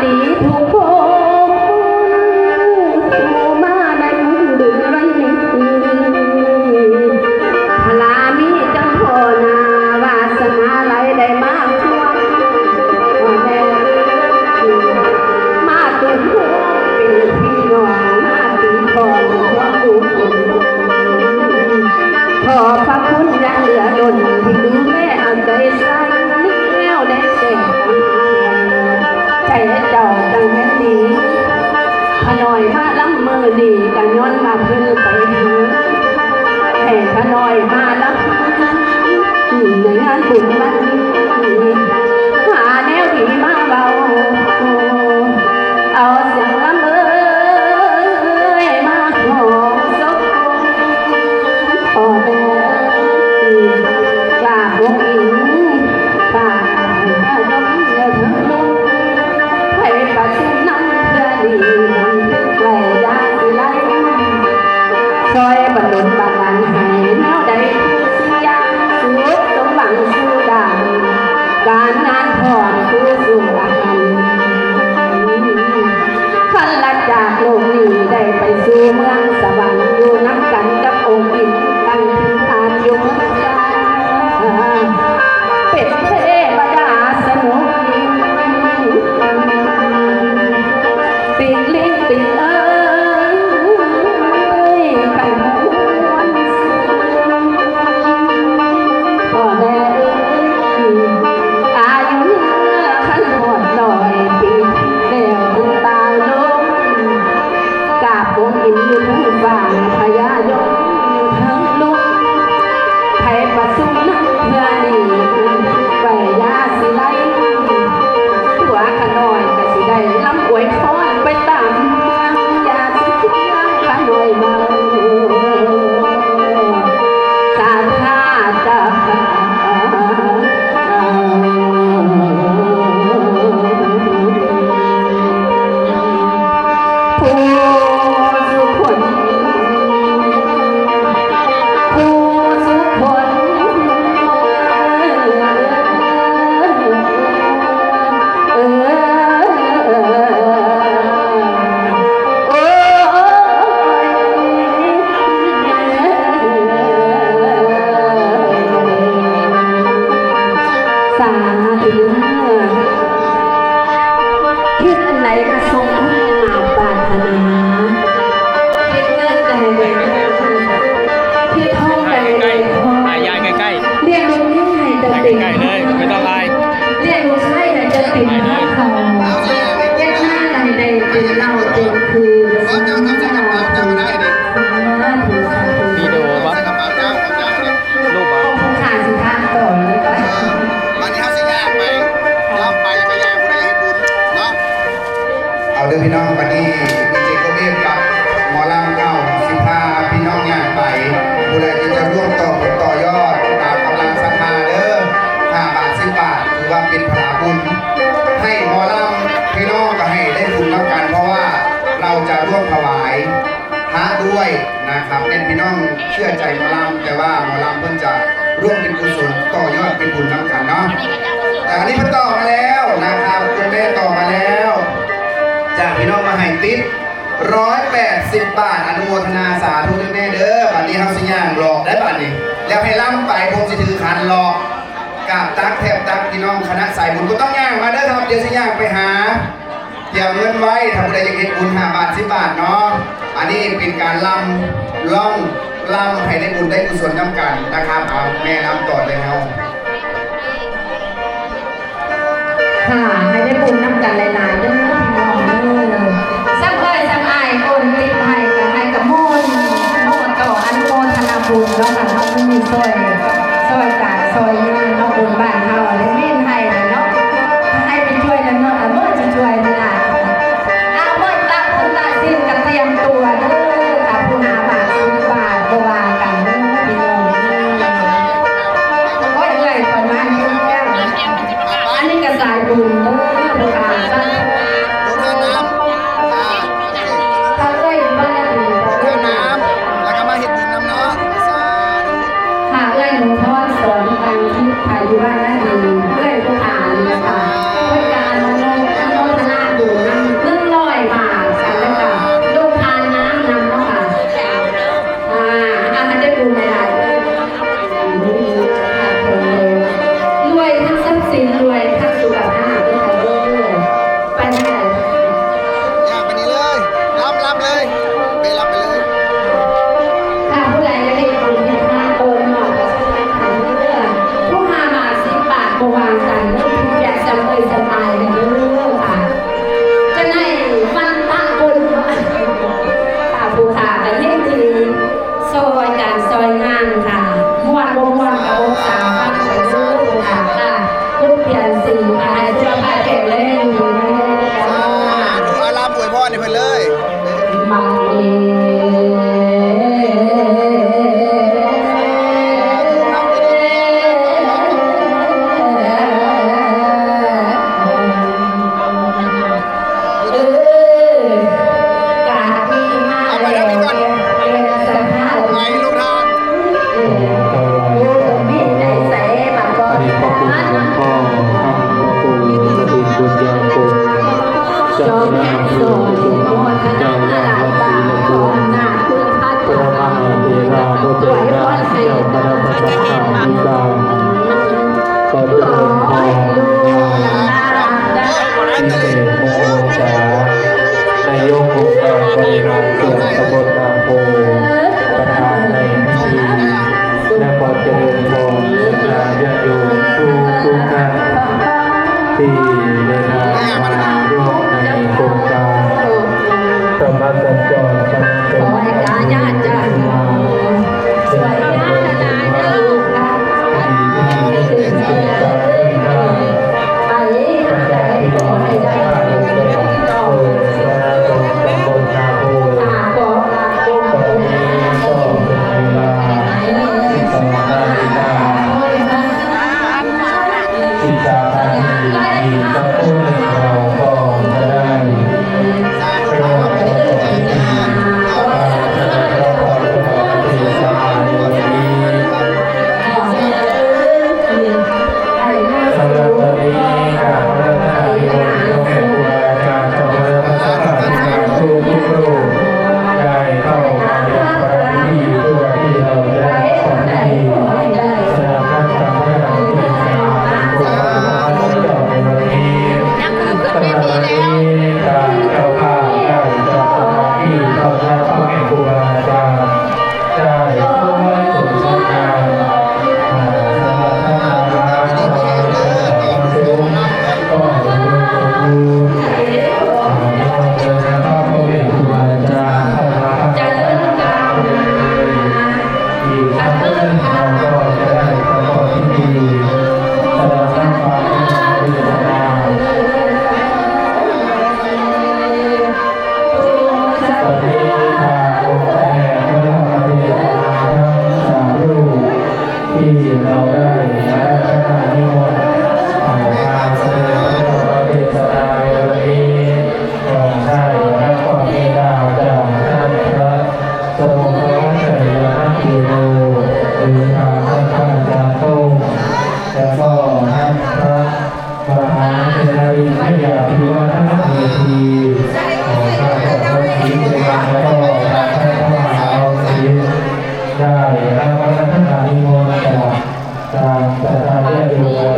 Di. ต้องถวายพระด้วยนะครับเป็นพี่น้องเชื่อใจมอลำแต่ว่ามอลำเพิ่นจะร่วมเป็นกุศลต่อยอดเป็นบุญน้ำกันเนาะแต่อันนี้เพิ่นต่อมาแล้วนะครับคุณแม่ต่อมาแล้ว จากพี่น้องมาให้ติ๊บร้อยแปดสิบบาทอนุโมทนาสาธุคุณแม่เด้อบัดนี้เฮาสิย่างหลอกได้บัดนี้ แล้วให้ล่ำไปผมสิถือคันหลอกกับตักแทบตักพี่น้องคณะสายบุญก็ต้องย่างมาเด้อครับเดี๋ยวสิย่างไปหา เตรียมเงินไว้ทำใดจะเก็นบุญหาบาทสิบาทเนาะอันนี้เป็นการลำล่องลำให้ได้บุญได้กุศลน้ำกันนะครับเอาแม่น้ำต่อเลยครับค่ะให้ได้บุญน้ำกันหลายๆเด้อพี่น้องเด้อซ้ำเอ้ยซ้ำอยโอนติดไทยกับให้กับโมนโมต่ออันโมธนาบุญแล้วค่ะเขาไม่มีซอยซอยกาซอยเยอะ ก็รับพระมหาเจริญให้ยาพิวัฒนเทีของพระพุทธศิลป์แล้วก็ทานพระมหาศิลป์ได้รับพระราชทานนิมนต์จากจากประธานเจ้า